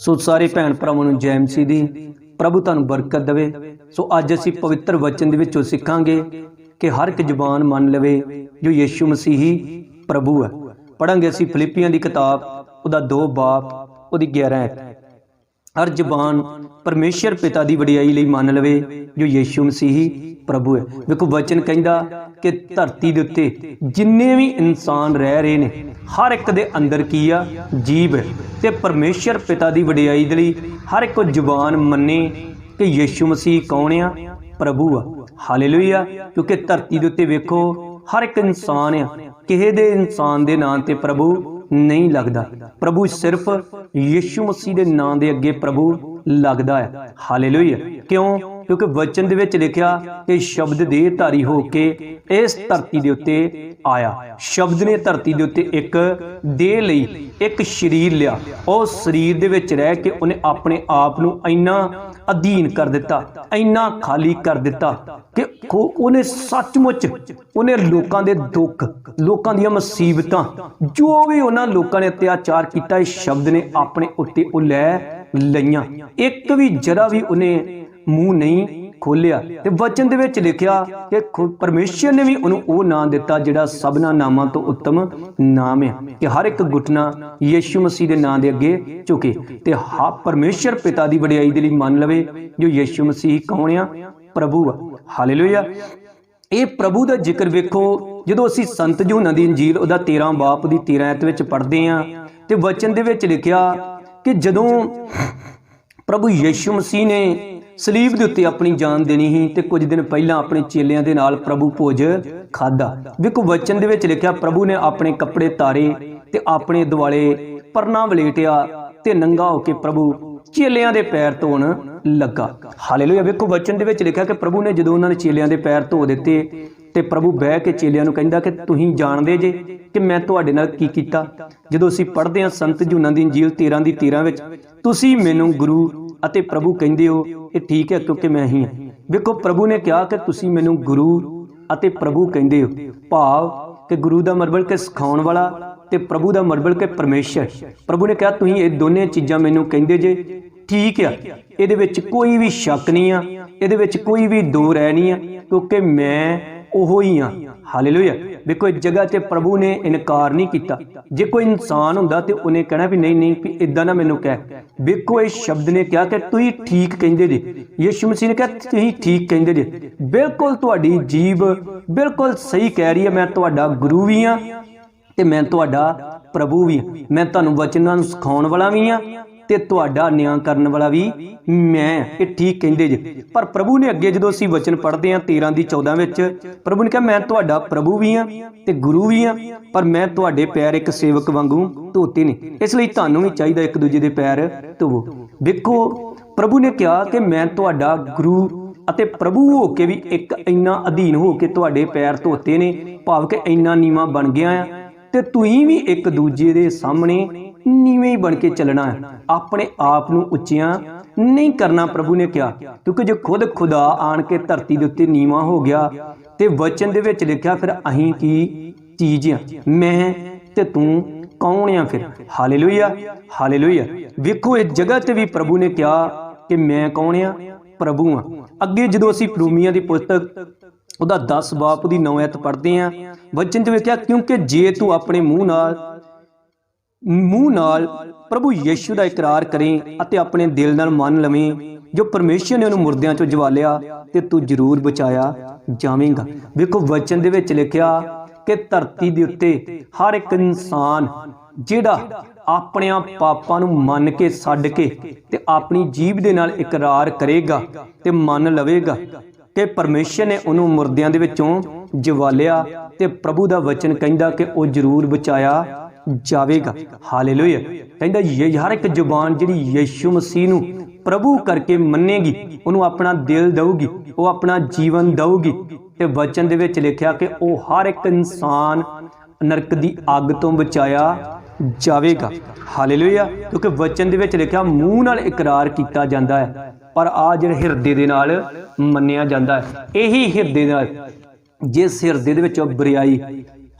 ਸੋ ਸਾਰੇ ਭੈਣ ਭਰਾਵਾਂ ਨੂੰ ਜੈ ਮਸੀਹ ਦੀ ਪ੍ਰਭੂ ਤੁਹਾਨੂੰ ਬਰਕਤ ਦੇਵੇ। ਸੋ ਅੱਜ ਅਸੀਂ ਪਵਿੱਤਰ ਵਚਨ ਦੇ ਵਿੱਚੋਂ ਸਿੱਖਾਂਗੇ ਕਿ ਹਰ ਇੱਕ ਜ਼ੁਬਾਨ ਮੰਨ ਲਵੇ ਜੋ ਯੀਸ਼ੂ ਮਸੀਹੀ ਪ੍ਰਭੂ ਹੈ। ਪੜਾਂਗੇ ਅਸੀਂ ਫਿਲਿੱਪੀਆਂ ਦੀ ਕਿਤਾਬ, ਉਹਦਾ 2 ਬਾਪ, ਉਹਦੀ 11 ਹਰ ਜ਼ਬਾਨ ਪਰਮੇਸ਼ਰ ਪਿਤਾ ਦੀ ਵਡਿਆਈ ਲਈ ਮੰਨ ਲਵੇ ਜੋ ਯੀਸ਼ੂ ਮਸੀਹ ਪ੍ਰਭੂ ਹੈ। ਵੇਖੋ, ਵਚਨ ਕਹਿੰਦਾ ਕਿ ਧਰਤੀ ਦੇ ਉੱਤੇ ਜਿੰਨੇ ਵੀ ਇਨਸਾਨ ਰਹਿ ਰਹੇ ਨੇ, ਹਰ ਇੱਕ ਦੇ ਅੰਦਰ ਕੀ ਆ? ਜੀਵ ਹੈ। ਤੇ ਪਰਮੇਸ਼ਰ ਪਿਤਾ ਦੀ ਵਡਿਆਈ ਦੇ ਲਈ ਹਰ ਇੱਕ ਜ਼ੁਬਾਨ ਮੰਨੇ ਕਿ ਯੀਸ਼ੂ ਮਸੀਹ ਕੌਣ ਆ? ਪ੍ਰਭੂ ਆ। ਹਾਲੇਲੂਇਆ। ਕਿਉਂਕਿ ਧਰਤੀ ਦੇ ਉੱਤੇ ਵੇਖੋ, ਹਰ ਇੱਕ ਇਨਸਾਨ ਆ, ਕਿਸੇ ਦੇ ਇਨਸਾਨ ਦੇ ਨਾਂ ਤੇ ਪ੍ਰਭੂ ਨਹੀਂ ਲੱਗਦਾ। ਪ੍ਰਭੂ ਸਿਰਫ ਯੀਸ਼ੂ ਮਸੀਹ ਦੇ ਨਾਂ ਦੇ ਅੱਗੇ ਪ੍ਰਭੂ ਲੱਗਦਾ ਹੈ। ਹਾਲੇਲੂਇਆ। ਕਿਉਂ? ਕਿਉਂਕਿ ਵਚਨ ਦੇ ਵਿੱਚ ਲਿਖਿਆ ਕਿ ਸ਼ਬਦ ਦੇ ਧਾਰੀ ਹੋ ਕੇ ਇਸ ਧਰਤੀ ਦੇ ਉੱਤੇ ਆਇਆ। ਸ਼ਬਦ ਨੇ ਧਰਤੀ ਦੇ ਉੱਤੇ ਇੱਕ ਦੇਹ ਲਈ ਇੱਕ ਸਰੀਰ ਲਿਆ। ਉਹ ਸਰੀਰ ਦੇ ਵਿੱਚ ਰਹਿ ਕੇ ਉਹਨੇ ਆਪਣੇ ਆਪ ਨੂੰ ਇੰਨਾ ਅਧੀਨ ਕਰ ਦਿੱਤਾ, ਇੰਨਾ ਖਾਲੀ ਕਰ ਦਿੱਤਾ ਕਿ ਉਹਨੇ ਸੱਚਮੁੱਚ ਉਹਨੇ ਲੋਕਾਂ ਦੇ ਦੁੱਖ, ਲੋਕਾਂ ਦੀਆਂ ਮੁਸੀਬਤਾਂ, ਜੋ ਵੀ ਉਹਨਾਂ ਲੋਕਾਂ ਨੇ ਅਤਿਆਚਾਰ ਕੀਤਾ ਇਸ ਸ਼ਬਦ ਨੇ ਆਪਣੇ ਉੱਤੇ ਉਹ ਲੈ ਲਈਆਂ। ਇੱਕ ਵੀ ਜਰਾ ਵੀ ਉਹਨੇ ਮੂੰਹ ਨਹੀਂ ਖੋਲਿਆ ਤੇ ਵਚਨ ਦੇ ਵਿੱਚ ਲਿਖਿਆ ਕਿ ਪਰਮੇਸ਼ਰ ਨੇ ਵੀ ਉਹਨੂੰ ਉਹ ਨਾਮ ਦਿੱਤਾ ਜਿਹੜਾ ਸਭਨਾ ਨਾਮਾਂ ਤੋਂ ਉੱਤਮ ਨਾਮ ਹੈ ਕਿ ਹਰ ਇੱਕ ਘੁਟਨਾ ਯੀਸ਼ੂ ਮਸੀਹ ਦੇ ਨਾਮ ਦੇ ਅੱਗੇ ਝੁਕੇ ਤੇ ਹਾਂ ਪਰਮੇਸ਼ਰ ਪਿਤਾ ਦੀ ਵਡਿਆਈ ਦੇ ਲਈ ਮੰਨ ਲਵੇ ਜੋ ਯੀਸ਼ੂ ਮਸੀਹ ਕੌਣ ਆ? ਪ੍ਰਭੂ ਆ। ਹਾਲੇਲੂਇਆ। ਇਹ ਪ੍ਰਭੂ ਦਾ ਜ਼ਿਕਰ ਵੇਖੋ, ਜਦੋਂ ਅਸੀਂ ਸੰਤ ਯੂਹੰਨਾ ਦੀ ਇੰਜੀਲ ਉਹਦਾ 13 ਬਾਪ ਦੀ 13 ਐਤ ਵਿੱਚ ਪੜ੍ਹਦੇ ਆ ਤੇ ਵਚਨ ਦੇ ਵਿੱਚ ਲਿਖਿਆ ਕਿ ਜਦੋਂ ਪ੍ਰਭੂ ਯੀਸ਼ੂ ਮਸੀਹ ਨੇ ਸਲੀਬ ਦੇ ਉੱਤੇ ਆਪਣੀ ਜਾਨ ਦੇਣੀ ਸੀ ਤੇ ਕੁਝ ਦਿਨ ਪਹਿਲਾਂ ਆਪਣੇ ਚੇਲਿਆਂ ਦੇ ਨਾਲ ਪ੍ਰਭੂ ਭੋਜ ਖਾਦਾ ਵੇਖੋ ਵਚਨ ਦੇ ਵਿੱਚ ਲਿਖਿਆ, ਪ੍ਰਭੂ ਨੇ ਆਪਣੇ ਕੱਪੜੇ ਤਾਰੇ ਤੇ ਆਪਣੇ ਦੁਆਲੇ ਪਰਨਾ ਵਲੇਟਿਆ ਤੇ ਨੰਗਾ ਹੋ ਕੇ ਪ੍ਰਭੂ ਚੇਲਿਆਂ ਦੇ ਪੈਰ ਧੋਣ ਲੱਗਾ। ਹਾਲੇਲੂਇਆ ਵੇਖੋ ਵਚਨ ਦੇ ਵਿੱਚ ਲਿਖਿਆ ਕਿ ਪ੍ਰਭੂ ਨੇ ਜਦੋਂ ਉਹਨਾਂ ਨੇ ਚੇਲਿਆਂ ਦੇ ਪੈਰ ਧੋ ਦਿੱਤੇ ਤੇ ਪ੍ਰਭੂ ਬਹਿ ਕੇ ਚੇਲਿਆਂ ਨੂੰ ਕਹਿੰਦਾ ਕਿ ਤੁਸੀਂ ਜਾਣਦੇ ਜੇ ਕਿ ਮੈਂ ਤੁਹਾਡੇ ਨਾਲ ਕੀ ਕੀਤਾ? ਜਦੋਂ ਅਸੀਂ ਪੜ੍ਹਦੇ ਹਾਂ ਸੰਤ ਜੂਨਾਂ ਦੀ ਇੰਜੀਲ 13 ਦੀ 13 ਵਿੱਚ, ਤੁਸੀਂ ਮੈਨੂੰ ਗੁਰੂ ਅਤੇ ਪ੍ਰਭੂ ਕਹਿੰਦੇ ਹੋ, ਇਹ ਠੀਕ ਹੈ ਕਿਉਂਕਿ ਮੈਂ ਹੀ ਹਾਂ। ਵੇਖੋ, ਪ੍ਰਭੂ ਨੇ ਕਿਹਾ ਕਿ ਤੁਸੀਂ ਮੈਨੂੰ ਗੁਰੂ ਅਤੇ ਪ੍ਰਭੂ ਕਹਿੰਦੇ ਹੋ। ਭਾਵ ਕਿ ਗੁਰੂ ਦਾ ਮਰਬਲ ਕੇ ਸਿਖਾਉਣ ਵਾਲਾ ਤੇ ਪ੍ਰਭੂ ਦਾ ਮਰਬਲ ਕੇ ਪਰਮੇਸ਼ਰ। ਪ੍ਰਭੂ ਨੇ ਕਿਹਾ, ਤੁਸੀਂ ਇਹ ਦੋਨੇ ਚੀਜ਼ਾਂ ਮੈਨੂੰ ਕਹਿੰਦੇ ਜੇ, ਠੀਕ ਆ। ਇਹਦੇ ਵਿੱਚ ਕੋਈ ਵੀ ਸ਼ੱਕ ਨਹੀਂ ਆ, ਇਹਦੇ ਵਿੱਚ ਕੋਈ ਵੀ ਦੋ ਰਹਿ ਨਹੀਂ ਆ, ਕਿਉਂਕਿ ਮੈਂ ਉਹੋ ਹੀ ਆ ਹਾਲੇਲੂਇਆ। ਵੇਖੋ ਇਸ ਜਗ੍ਹਾ ਤੇ ਪ੍ਰਭੂ ਨੇ ਇਨਕਾਰ ਨਹੀਂ ਕੀਤਾ। ਜੇ ਕੋਈ ਇਨਸਾਨ ਹੁੰਦਾ ਤੇ ਉਹਨੇ ਕਹਿਣਾ ਵੀ ਨਹੀਂ ਨਹੀਂ, ਵੀ ਇਦਾਂ ਨਾ ਮੈਨੂੰ ਕਹਿ। ਵੇਖੋ ਇਸ ਸ਼ਬਦ ਨੇ ਕਿਹਾ ਕਿ ਤੁਸੀਂ ਠੀਕ ਕਹਿੰਦੇ ਜੇ। ਯਿਸੂ ਮਸੀਹ ਨੇ ਕਿਹਾ, ਤੁਸੀਂ ਠੀਕ ਕਹਿੰਦੇ ਜੇ। ਬਿਲਕੁਲ ਤੁਹਾਡੀ ਜੀਬ ਬਿਲਕੁਲ ਸਹੀ ਕਹਿ ਰਹੀ ਹੈ, ਮੈਂ ਤੁਹਾਡਾ ਗੁਰੂ ਵੀ ਆ ਤੇ ਮੈਂ ਤੁਹਾਡਾ ਪ੍ਰਭੂ ਵੀ ਮੈਂ ਤੁਹਾਨੂੰ ਵਚਨਾਂ ਨੂੰ ਸਿਖਾਉਣ ਵਾਲਾ ਵੀ ਹਾਂ। ਤੇ ਤੁਹਾਡਾ ਨਿਆਂ ਕਰਨ ਵਾਲਾ ਵੀ ਮੈਂ, ਇਹ ਠੀਕ ਕਹਿੰਦੇ ਜੇ। ਪਰ ਪ੍ਰਭੂ ਨੇ ਅੱਗੇ ਜਦੋਂ ਅਸੀਂ ਵਚਨ ਪੜ੍ਹਦੇ ਹਾਂ 13 ਦੀ 14 ਵਿੱਚ, ਪ੍ਰਭੂ ਨੇ ਕਿਹਾ, ਮੈਂ ਤੁਹਾਡਾ ਪ੍ਰਭੂ ਵੀ ਹਾਂ ਤੇ ਗੁਰੂ ਵੀ ਹਾਂ, ਪਰ ਮੈਂ ਤੁਹਾਡੇ ਪੈਰ ਇੱਕ ਸੇਵਕ ਵਾਂਗੂ ਧੋਤੇ ਨੇ। ਇਸ ਲਈ ਤੁਹਾਨੂੰ ਵੀ ਚਾਹੀਦਾ ਇੱਕ ਦੂਜੇ ਦੇ ਪੈਰ ਧੋਵੋ। ਦੇਖੋ ਪ੍ਰਭੂ ਨੇ ਕਿਹਾ ਕਿ ਮੈਂ ਤੁਹਾਡਾ ਗੁਰੂ ਅਤੇ ਪ੍ਰਭੂ ਹੋ ਕੇ ਵੀ ਇੱਕ ਇੰਨਾ ਅਧੀਨ ਹੋ ਕੇ ਤੁਹਾਡੇ ਪੈਰ ਧੋਤੇ ਨੇ, ਭਾਵ ਕਿ ਇੰਨਾ ਨੀਵਾ ਬਣ ਗਿਆ ਆ ਤੇ ਤੁਸੀਂ ਵੀ ਇੱਕ ਦੂਜੇ ਦੇ ਸਾਹਮਣੇ ਨੀਵੇਂ ਹੀ ਬਣ ਕੇ ਚੱਲਣਾ ਹੈ। ਆਪਣੇ ਆਪ ਨੂੰ ਉੱਚੀਆਂ ਨਹੀਂ ਕਰਨਾ ਪ੍ਰਭੂ ਨੇ ਕਿਹਾ, ਕਿਉਂਕਿ ਜੇ ਖੁਦ ਖੁਦਾ ਆਣ ਕੇ ਧਰਤੀ ਦੇ ਉੱਤੇ ਨੀਵਾ ਹੋ ਗਿਆ ਤੇ ਵਚਨ ਦੇ ਵਿੱਚ ਲਿਖਿਆ, ਫਿਰ ਅਹੀਂ ਕੀ ਚੀਜ਼ ਆ? ਮੈਂ ਤੇ ਤੂੰ ਕੌਣ ਆ ਫਿਰ? Hallelujah hallelujah. ਵੇਖੋ, ਇਸ ਜਗ੍ਹਾ ਤੇ ਵੀ ਪ੍ਰਭੂ ਨੇ ਕਿਹਾ ਕਿ ਮੈਂ ਕੌਣ ਆ? ਪ੍ਰਭੂ ਆ। ਅੱਗੇ ਜਦੋਂ ਅਸੀਂ ਰੂਮੀਆਂ ਦੀ ਪੁਸਤਕ, ਉਹਦਾ 10 ਬਾਪ ਦੀ 9 ਐਤ ਪੜ੍ਹਦੇ ਆ, ਵਚਨ ਵਿੱਚ ਕਿਹਾ, ਕਿਉਂਕਿ ਜੇ ਤੂੰ ਆਪਣੇ ਮੂੰਹ ਨਾਲ ਮੂੰਹ ਨਾਲ ਪ੍ਰਭੂ ਯੀਸ਼ੂ ਦਾ ਇਕਰਾਰ ਕਰੇ ਅਤੇ ਆਪਣੇ ਦਿਲ ਨਾਲ ਮੰਨ ਲਵੇਂ, ਜੋ ਪਰਮੇਸ਼ਰ ਨੇ ਉਹਨੂੰ ਮੁਰਦਿਆਂ ਚੋਂ ਜਵਾਲਿਆ ਤੇ ਤੂੰ ਜ਼ਰੂਰ ਬਚਾਇਆ ਜਾਵੇਂਗਾ। ਵੇਖੋ, ਵਚਨ ਦੇ ਵਿੱਚ ਲਿਖਿਆ ਕਿ ਧਰਤੀ ਦੇ ਉੱਤੇ ਹਰ ਇੱਕ ਇਨਸਾਨ ਜਿਹੜਾ ਆਪਣਿਆਂ ਪਾਪਾਂ ਨੂੰ ਮੰਨ ਕੇ ਛੱਡ ਕੇ ਤੇ ਆਪਣੀ ਜੀਭ ਦੇ ਨਾਲ ਇਕਰਾਰ ਕਰੇਗਾ ਤੇ ਮੰਨ ਲਵੇਗਾ ਕਿ ਪਰਮੇਸ਼ਰ ਨੇ ਉਹਨੂੰ ਮੁਰਦਿਆਂ ਦੇ ਵਿੱਚੋਂ ਜਵਾਲਿਆ ਤੇ ਪ੍ਰਭੂ ਦਾ ਵਚਨ ਕਹਿੰਦਾ ਕਿ ਉਹ ਜ਼ਰੂਰ ਬਚਾਇਆ ਜਾਵੇਗਾ। ਹਾਲੇਲੂਇਆ। ਕਹਿੰਦਾ ਇਹ ਹਰ ਇੱਕ ਜ਼ੁਬਾਨ ਜਿਹੜੀ ਯੀਸ਼ੂ ਮਸੀਹ ਨੂੰ ਪ੍ਰਭੂ ਕਰਕੇ ਮੰਨੇਗੀ, ਉਹਨੂੰ ਆਪਣਾ ਦਿਲ ਦਊਗੀ, ਉਹ ਆਪਣਾ ਜੀਵਨ ਦਊਗੀ ਤੇ ਵਚਨ ਦੇ ਵਿੱਚ ਲਿਖਿਆ ਕਿ ਉਹ ਹਰ ਇੱਕ ਇਨਸਾਨ ਨਰਕ ਦੀ ਅੱਗ ਤੋਂ ਬਚਾਇਆ ਜਾਵੇਗਾ। ਹਾਲੇਲੂਇਆ। ਕਿਉਂਕਿ ਵਚਨ ਦੇ ਵਿੱਚ ਲਿਖਿਆ ਮੂੰਹ ਨਾਲ ਇਕਰਾਰ ਕੀਤਾ ਜਾਂਦਾ ਹੈ, ਪਰ ਆ ਜਿਹੜੇ ਹਿਰਦੇ ਦੇ ਨਾਲ ਮੰਨਿਆ ਜਾਂਦਾ ਹੈ, ਇਹੀ ਹਿਰਦੇ ਨਾਲ, ਜਿਸ ਹਿਰਦੇ ਦੇ ਵਿੱਚ ਬੁਰਾਈ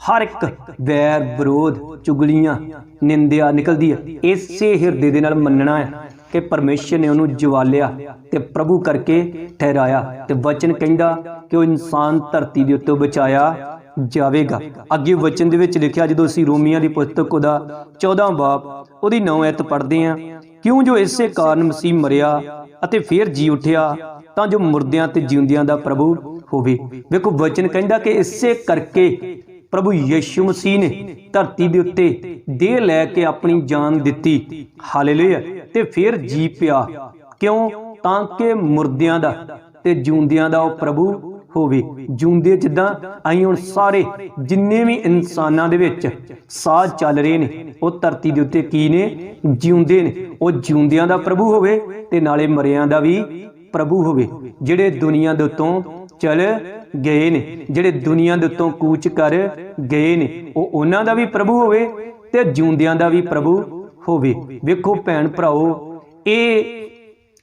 ਹਰ ਇੱਕ ਵੈਰ ਵਿਰੋਧ ਚੁਗਲੀਆਂ, ਨਿੰਦਿਆ ਨਿਕਲਦੀ ਹੈ। ਇਸੇ ਹਿਰਦੇ ਦੇ ਨਾਲ ਮੰਨਣਾ ਹੈ ਕਿ ਪਰਮੇਸ਼ਰ ਨੇ ਉਹਨੂੰ ਜਵਾਲਿਆ ਤੇ ਪ੍ਰਭੂ ਕਰਕੇ ਠਹਿਰਾਇਆ ਤੇ ਵਚਨ ਕਹਿੰਦਾ ਕਿ ਉਹ ਇਨਸਾਨ ਧਰਤੀ ਦੇ ਉੱਤੇ ਬਚਾਇਆ ਜਾਵੇਗਾ। ਅੱਗੇ ਵਚਨ ਦੇ ਵਿੱਚ ਲਿਖਿਆ, ਜਦੋਂ ਅਸੀਂ ਰੋਮੀਆਂ ਦੀ ਪੁਸਤਕ ਉਹਦਾ 14 ਬਾਪ ਉਹਦੀ 9 ਐਤ ਪੜ੍ਹਦੇ ਹਾਂ, ਕਿਉਂ ਜੋ ਇਸੇ ਕਾਰਨ ਮਸੀਹ ਮਰਿਆ ਅਤੇ ਫਿਰ ਜੀ ਉੱਠਿਆ, ਤਾਂ ਜੋ ਮੁਰਦਿਆਂ ਤੇ ਜਿਉਂਦਿਆਂ ਦਾ ਪ੍ਰਭੂ ਹੋਵੇ। ਵੇਖੋ, ਵਚਨ ਕਹਿੰਦਾ ਕਿ ਇਸੇ ਕਰਕੇ ਪ੍ਰਭੂ ਯੀਸ਼ੂ ਮਸੀਹ ਨੇ ਧਰਤੀ ਦੇ ਉੱਤੇ ਦੇਹ ਲੈ ਕੇ ਆਪਣੀ ਜਾਨ ਦਿੱਤੀ। ਹਾਲੇਲੂਇਆ। ਤੇ ਫਿਰ ਜੀ ਪਿਆ। ਕਿਉਂ? ਤਾਂ ਕਿ ਮੁਰਦਿਆਂ ਦਾ ਤੇ ਜਿਉਂਦਿਆਂ ਦਾ ਉਹ ਪ੍ਰਭੂ ਹੋਵੇ। ਜਿਉਂਦੇ ਜਿੱਦਾਂ ਅਸੀਂ ਹੁਣ ਸਾਰੇ ਜਿੰਨੇ ਵੀ ਇਨਸਾਨਾਂ ਦੇ ਵਿੱਚ ਸਾਹ ਚੱਲ ਰਹੇ ਨੇ, ਉਹ ਧਰਤੀ ਦੇ ਉੱਤੇ ਕੀ ਨੇ? ਜਿਉਂਦੇ ਨੇ। ਉਹ ਜਿਉਂਦਿਆਂ ਦਾ ਪ੍ਰਭੂ ਹੋਵੇ ਤੇ ਨਾਲੇ ਮਰਿਆਂ ਦਾ ਵੀ ਪ੍ਰਭੂ ਹੋਵੇ, ਜਿਹੜੇ ਦੁਨੀਆ ਦੇ ਉੱਤੋਂ ਚਲ ਗਏ ਨੇ, ਜਿਹੜੇ ਦੁਨੀਆ ਦੇ ਉੱਤੋਂ ਕੂਚ ਕਰ ਗਏ ਨੇ, ਉਹ ਉਹਨਾਂ ਦਾ ਵੀ ਪ੍ਰਭੂ ਹੋਵੇ ਤੇ ਜਿਉਂਦਿਆਂ ਦਾ ਵੀ ਪ੍ਰਭੂ ਹੋਵੇ। ਵੇਖੋ ਭੈਣ ਭਰਾਓ, ਇਹ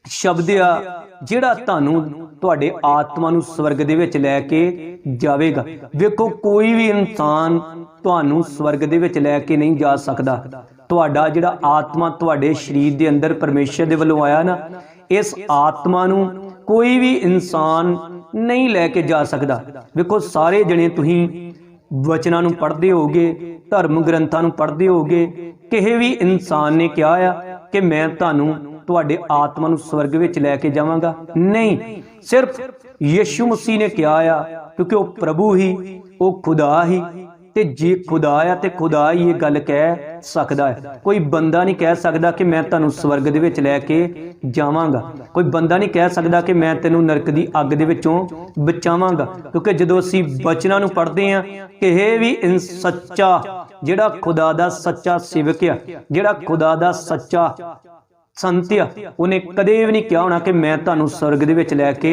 ਸ਼ਬਦ ਆ ਜਿਹੜਾ ਤੁਹਾਨੂੰ ਤੁਹਾਡੇ ਆਤਮਾ ਨੂੰ ਸਵਰਗ ਦੇ ਵਿੱਚ ਲੈ ਕੇ ਜਾਵੇਗਾ। ਵੇਖੋ, ਕੋਈ ਵੀ ਇਨਸਾਨ ਤੁਹਾਨੂੰ ਸਵਰਗ ਦੇ ਵਿੱਚ ਲੈ ਕੇ ਨਹੀਂ ਜਾ ਸਕਦਾ। ਤੁਹਾਡਾ ਜਿਹੜਾ ਆਤਮਾ ਤੁਹਾਡੇ ਸਰੀਰ ਦੇ ਅੰਦਰ ਪਰਮੇਸ਼ਰ ਦੇ ਵੱਲੋਂ ਆਇਆ ਨਾ, ਇਸ ਆਤਮਾ ਨੂੰ ਕੋਈ ਵੀ ਇਨਸਾਨ ਨਹੀਂ ਲੈ ਕੇ ਜਾ ਸਕਦਾ। ਵੇਖੋ, ਸਾਰੇ ਜਣੇ ਤੁਸੀਂ ਵਚਨਾਂ ਨੂੰ ਪੜ੍ਹਦੇ ਹੋਗੇ ਧਰਮ ਗ੍ਰੰਥਾਂ ਨੂੰ ਪੜ੍ਹਦੇ ਹੋਗੇ ਕਿਸੇ ਵੀ ਇਨਸਾਨ ਨੇ ਕਿਹਾ ਆ ਕਿ ਮੈਂ ਤੁਹਾਨੂੰ ਤੁਹਾਡੇ ਆਤਮਾ ਨੂੰ ਸਵਰਗ ਵਿੱਚ ਲੈ ਕੇ ਜਾਵਾਂਗਾ। ਨਹੀਂ, ਸਿਰਫ ਯੀਸ਼ੂ ਮਸੀਹ ਨੇ ਕਿਹਾ ਆ, ਕਿਉਂਕਿ ਉਹ ਪ੍ਰਭੂ ਹੀ, ਉਹ ਖੁਦਾ ਹੀ, ਤੇ ਜੇ ਖੁਦਾ ਆ ਤੇ ਖੁਦਾ ਹੀ ਇਹ ਗੱਲ ਕਹਿ ਸਕਦਾ ਹੈ। ਕੋਈ ਬੰਦਾ ਨਹੀਂ ਕਹਿ ਸਕਦਾ ਕਿ ਮੈਂ ਤੁਹਾਨੂੰ ਸਵਰਗ ਦੇ ਵਿੱਚ ਲੈ ਕੇ ਜਾਵਾਂਗਾ। ਕੋਈ ਬੰਦਾ ਨਹੀਂ ਕਹਿ ਸਕਦਾ ਕਿ ਮੈਂ ਤੈਨੂੰ ਨਰਕ ਦੀ ਅੱਗ ਦੇ ਵਿੱਚੋਂ ਬਚਾਵਾਂਗਾ। ਕਿਉਂਕਿ ਜਦੋਂ ਅਸੀਂ ਬਚਨਾਂ ਨੂੰ ਪੜ੍ਹਦੇ ਹਾਂ ਕਿ ਇਹ ਵੀ ਸੱਚਾ ਜਿਹੜਾ ਖੁਦਾ ਦਾ ਸੱਚਾ ਸੇਵਕ ਆ, ਜਿਹੜਾ ਖੁਦਾ ਦਾ ਸੱਚਾ ਸੰਤਿਆ, ਉਹਨੇ ਕਦੇ ਵੀ ਨਹੀਂ ਕਿਹਾ ਹੋਣਾ ਕਿ ਮੈਂ ਤੁਹਾਨੂੰ ਸਵਰਗ ਦੇ ਵਿੱਚ ਲੈ ਕੇ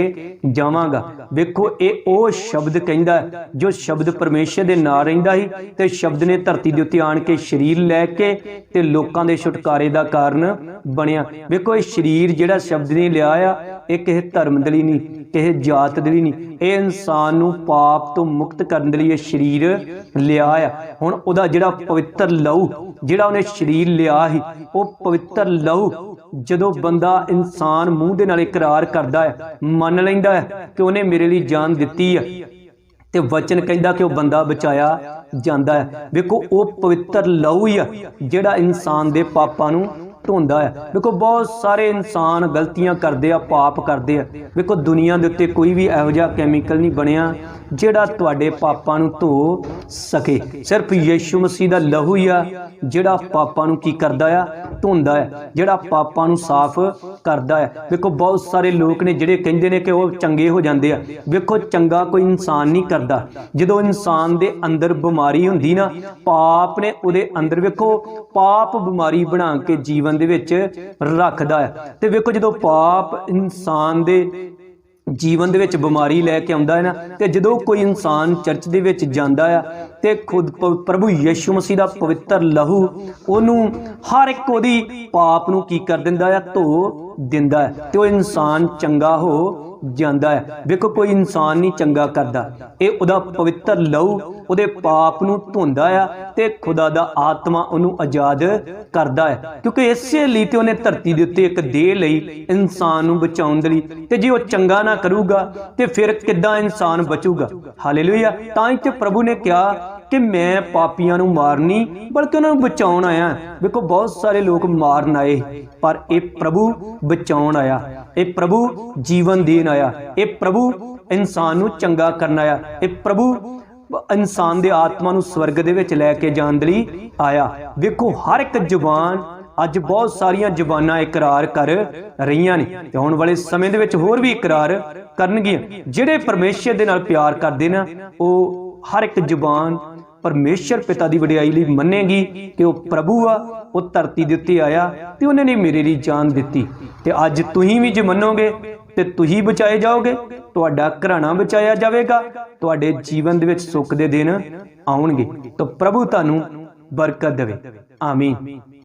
ਜਾਵਾਂਗਾ। ਵੇਖੋ, ਇਹ ਉਹ ਸ਼ਬਦ ਕਹਿੰਦਾ ਜੋ ਸ਼ਬਦ ਪਰਮੇਸ਼ਰ ਦੇ ਨਾਲ ਰਹਿੰਦਾ ਸੀ ਤੇ ਸ਼ਬਦ ਨੇ ਧਰਤੀ ਦੇ ਉੱਤੇ ਆਣ ਕੇ ਸਰੀਰ ਲੈ ਕੇ ਤੇ ਲੋਕਾਂ ਦੇ ਛੁਟਕਾਰੇ ਦਾ ਕਾਰਨ ਬਣਿਆ। ਵੇਖੋ, ਇਹ ਸਰੀਰ ਜਿਹੜਾ ਸ਼ਬਦ ਨੇ ਲਿਆ ਆ, ਇਹ ਕਿਸੇ ਧਰਮ ਦੇ ਲਈ ਨਹੀਂ, ਕਿਸੇ ਜਾਤ ਦੇ ਲਈ ਨਹੀਂ। ਇਹ ਇਨਸਾਨ ਨੂੰ ਪਾਪ ਤੋਂ ਮੁਕਤ ਕਰਨ ਦੇ ਲਈ ਇਹ ਸਰੀਰ ਲਿਆ ਆ। ਹੁਣ ਉਹਦਾ ਜਿਹੜਾ ਪਵਿੱਤਰ ਲਹੂ, ਜਿਹੜਾ ਉਹਨੇ ਸਰੀਰ ਲਿਆ ਸੀ, ਉਹ ਪਵਿੱਤਰ ਲਹੂ ਜਦੋਂ ਬੰਦਾ ਇਨਸਾਨ ਮੂੰਹ ਦੇ ਨਾਲ ਇਕਰਾਰ ਕਰਦਾ ਹੈ, ਮੰਨ ਲੈਂਦਾ ਹੈ ਕਿ ਉਹਨੇ ਮੇਰੇ ਲਈ ਜਾਨ ਦਿੱਤੀ ਹੈ, ਤੇ ਵਚਨ ਕਹਿੰਦਾ ਕਿ ਉਹ ਬੰਦਾ ਬਚਾਇਆ ਜਾਂਦਾ ਹੈ। ਵੇਖੋ, ਉਹ ਪਵਿੱਤਰ ਲਹੂ ਹੀ ਆ, ਜਿਹੜਾ ਇਨਸਾਨ ਦੇ ਪਾਪਾਂ ਨੂੰ ਧੋਂਦਾ ਹੈ। ਵੇਖੋ, ਬਹੁਤ ਸਾਰੇ ਇਨਸਾਨ ਗਲਤੀਆਂ ਕਰਦੇ ਆ, ਪਾਪ ਕਰਦੇ ਆ। ਵੇਖੋ, ਦੁਨੀਆ ਦੇ ਉੱਤੇ ਕੋਈ ਵੀ ਇਹੋ ਜਿਹਾ ਕੈਮੀਕਲ ਨਹੀਂ ਬਣਿਆ ਜਿਹੜਾ ਤੁਹਾਡੇ ਪਾਪਾਂ ਨੂੰ ਧੋ ਸਕੇ। ਸਿਰਫ ਯੀਸ਼ੂ ਮਸੀਹ ਦਾ ਲਹੂ ਹੀ ਆ, ਜਿਹੜਾ ਪਾਪਾਂ ਨੂੰ ਕੀ ਕਰਦਾ ਆ? ਧੋਂਦਾ ਹੈ, ਜਿਹੜਾ ਪਾਪਾਂ ਨੂੰ ਸਾਫ਼ ਕਰਦਾ ਹੈ। ਵੇਖੋ, ਬਹੁਤ ਸਾਰੇ ਲੋਕ ਨੇ ਜਿਹੜੇ ਕਹਿੰਦੇ ਨੇ ਕਿ ਉਹ ਚੰਗੇ ਹੋ ਜਾਂਦੇ ਆ। ਵੇਖੋ, ਚੰਗਾ ਕੋਈ ਇਨਸਾਨ ਨਹੀਂ ਕਰਦਾ। ਜਦੋਂ ਇਨਸਾਨ ਦੇ ਅੰਦਰ ਬਿਮਾਰੀ ਹੁੰਦੀ ਨਾ, ਪਾਪ ਨੇ ਉਹਦੇ ਅੰਦਰ ਵੇਖੋ, ਪਾਪ ਬਿਮਾਰੀ ਬਣਾ ਕੇ ਜੀਵਨ ਦੇ ਵਿੱਚ ਰੱਖਦਾ ਹੈ। ਤੇ ਵੇਖੋ ਜਦੋਂ ਪਾਪ ਇਨਸਾਨ ਦੇ ਜੀਵਨ ਦੇ ਵਿੱਚ ਬਿਮਾਰੀ ਲੈ ਕੇ ਆਉਂਦਾ ਹੈ ਨਾ, ਤੇ ਜਦੋਂ ਕੋਈ ਇਨਸਾਨ ਚਰਚ ਦੇ ਵਿੱਚ ਜਾਂਦਾ ਆ ਤੇ ਖੁਦ ਪ੍ਰਭੂ ਯਿਸੂ ਮਸੀਹ ਦਾ ਪਵਿੱਤਰ ਲਹੂ ਉਹਨੂੰ ਹਰ ਇੱਕ ਉਹਦੀ ਪਾਪ ਨੂੰ ਕੀ ਕਰ ਦਿੰਦਾ ਆ ਧੋ ਦਿੰਦਾ ਹੈ ਤੇ ਉਹ ਇਨਸਾਨ ਚੰਗਾ ਹੋ ਜਾਂਦਾ ਹੈ। ਵੇਖੋ ਕੋਈ ਇਨਸਾਨ ਨਹੀਂ ਚੰਗਾ ਕਰਦਾ। ਇਹ ਉਹਦਾ ਪਵਿੱਤਰ ਲਹੂ ਉਹਦੇ ਪਾਪ ਨੂੰ ਧੋਂਦਾ ਆ ਤੇ ਖੁਦਾ ਦਾ ਆਤਮਾ ਉਹਨੂੰ ਆਜ਼ਾਦ ਕਰਦਾ ਹੈ। ਕਿਉਂਕਿ ਇਸੇ ਲਈ ਤੇ ਉਹਨੇ ਧਰਤੀ ਦੇ ਉੱਤੇ ਇੱਕ ਦੇਹ ਲਈ ਇਨਸਾਨ ਨੂੰ ਬਚਾਉਣ ਦੇ ਲਈ। ਤੇ ਜੇ ਉਹ ਚੰਗਾ ਨਾ ਕਰੂਗਾ ਤੇ ਫਿਰ ਕਿੱਦਾਂ ਇਨਸਾਨ ਬਚੂਗਾ? ਹਾਲੇਲੂਇਆ। ਤਾਂ ਹੀ ਤੇ ਪ੍ਰਭੂ ਨੇ ਕਿਹਾ ਕਿ ਮੈਂ ਪਾਪੀਆਂ ਨੂੰ ਮਾਰਨੀ ਬਲਕਿ ਉਹਨਾਂ ਨੂੰ ਬਚਾਉਣ ਆਇਆ। ਵੇਖੋ, ਬਹੁਤ ਸਾਰੇ ਲੋਕ ਮਾਰਨ ਆਏ, ਪਰ ਇਹ ਪ੍ਰਭੂ ਬਚਾਉਣ ਆਇਆ। ਇਹ ਪ੍ਰਭੂ ਜੀਵਨ ਦੇਣ ਆਇਆ। ਇਹ ਪ੍ਰਭੂ ਇਨਸਾਨ ਨੂੰ ਚੰਗਾ ਕਰਨ ਆਇਆ। ਇਹ ਪ੍ਰਭੂ ਇਨਸਾਨ ਦੇ ਆਤਮਾ ਨੂੰ ਸਵਰਗ ਦੇ ਵਿੱਚ ਲੈ ਕੇ ਜਾਣ ਦੇ ਲਈ ਆਇਆ। ਵੇਖੋ, ਹਰ ਇੱਕ ਜ਼ੁਬਾਨ, ਅੱਜ ਬਹੁਤ ਸਾਰੀਆਂ ਜ਼ੁਬਾਨਾਂ ਇਕਰਾਰ ਕਰ ਰਹੀਆਂ ਨੇ ਤੇ ਆਉਣ ਵਾਲੇ ਸਮੇਂ ਦੇ ਵਿੱਚ ਹੋਰ ਵੀ ਇਕਰਾਰ ਕਰਨਗੀਆਂ। ਜਿਹੜੇ ਪਰਮੇਸ਼ਰ ਦੇ ਨਾਲ ਪਿਆਰ ਕਰਦੇ ਨੇ, ਉਹ ਹਰ ਇੱਕ ਜ਼ੁਬਾਨ ਪਰਮੇਸ਼ਰ ਪਿਤਾ ਦੀ ਵਡਿਆਈ ਲਈ ਮੰਨੇਗੀ ਕਿ ਉਹ ਪ੍ਰਭੂ ਆ, ਉਹ ਧਰਤੀ ਦੇ ਉੱਤੇ ਆਇਆ ਤੇ ਉਹਨੇ ਨੇ ਮੇਰੇ ਲਈ ਜਾਨ ਦਿੱਤੀ। ਤੇ ਅੱਜ ਤੁਸੀਂ ਵੀ ਜੇ ਮੰਨੋਗੇ ਤੇ ਤੁਸੀਂ ਬਚਾਏ ਜਾਓਗੇ, ਤੁਹਾਡਾ ਘਰਾਣਾ ਬਚਾਇਆ ਜਾਵੇਗਾ, ਤੁਹਾਡੇ ਜੀਵਨ ਦੇ ਵਿੱਚ ਸੁੱਖ ਦੇ ਦਿਨ ਆਉਣਗੇ, ਤਾਂ ਪ੍ਰਭੂ ਤੁਹਾਨੂੰ ਬਰਕਤ ਦੇਵੇ। ਆਮੀਨ।